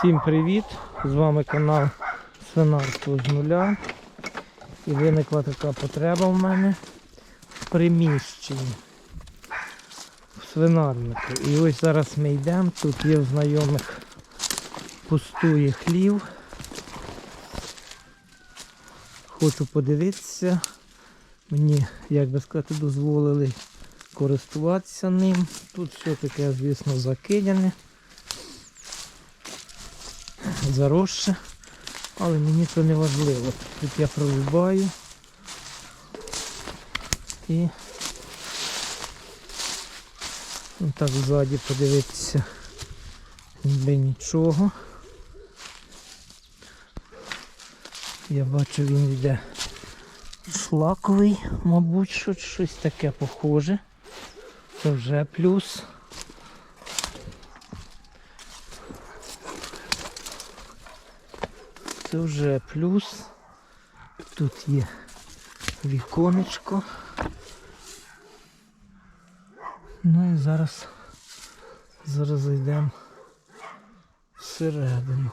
Всім привіт! З вами канал Свинарство з нуля. І виникла така потреба в мене в приміщенні в свинарнику. І ось зараз ми йдемо. Тут є в знайомих пустує хлів. Хочу подивитися. Мені, як би сказати, дозволили користуватися ним. Тут все таке, звісно, закидяне заросше, але мені це не важливо. Тут я прорубаю і так ззаді подивитися ніби нічого. Я бачу він йде шлаковий, мабуть, що щось таке похоже. Це вже плюс. Це вже плюс. Тут є віконечко. Ну і зараз зараз зайдемо всередину.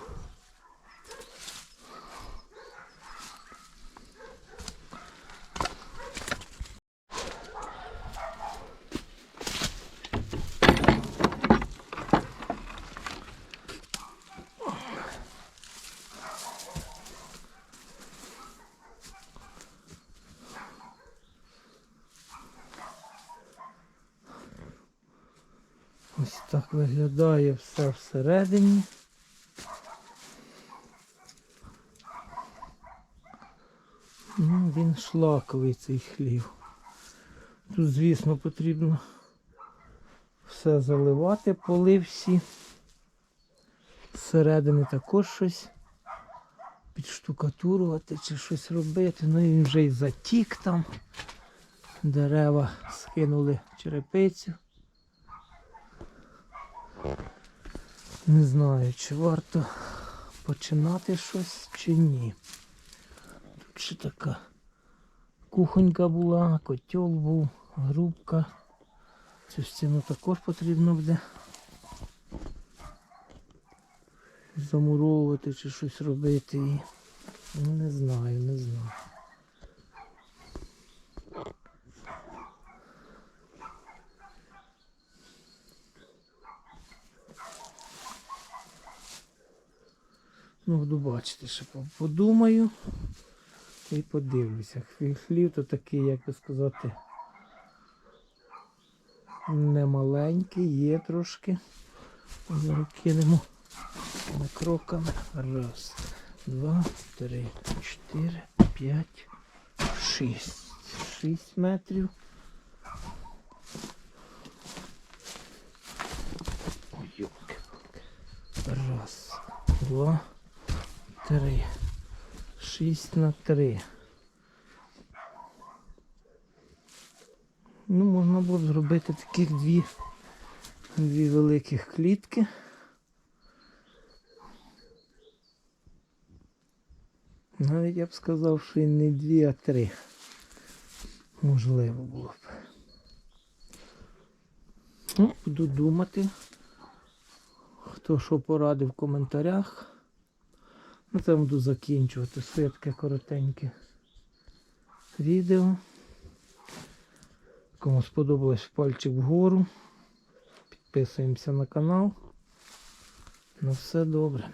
Ось так виглядає все всередині. Ну, він шлаковий цей хлів. Тут, звісно, потрібно все заливати, поли всі. Зсередини також щось підштукатурувати чи щось робити. Ну і він вже й затік там. Дерева скинули черепицю. Не знаю, чи варто починати щось чи ні. Тут ще така кухонька була, котел був, грубка. Цю стіну також потрібно буде замуровувати чи щось робити. Не знаю, не знаю. Ну, буду бачити, ще подумаю і подивлюся. Хлів, то такий, як би сказати, не маленький, є трошки. Кинемо кроками. Раз, два, три, чотири, п'ять, шість. Шість метрів. Ой. Раз, два, три. Шість на три. Ну, можна було б зробити таких дві, дві великих клітки. Навіть я б сказав, що і не дві, а три. Можливо було б. Ну, буду думати. Хто що порадив в коментарях. На цьому буду закінчувати своє таке коротеньке відео. Кому сподобалось пальчик вгору. Підписуємося на канал. На все добре.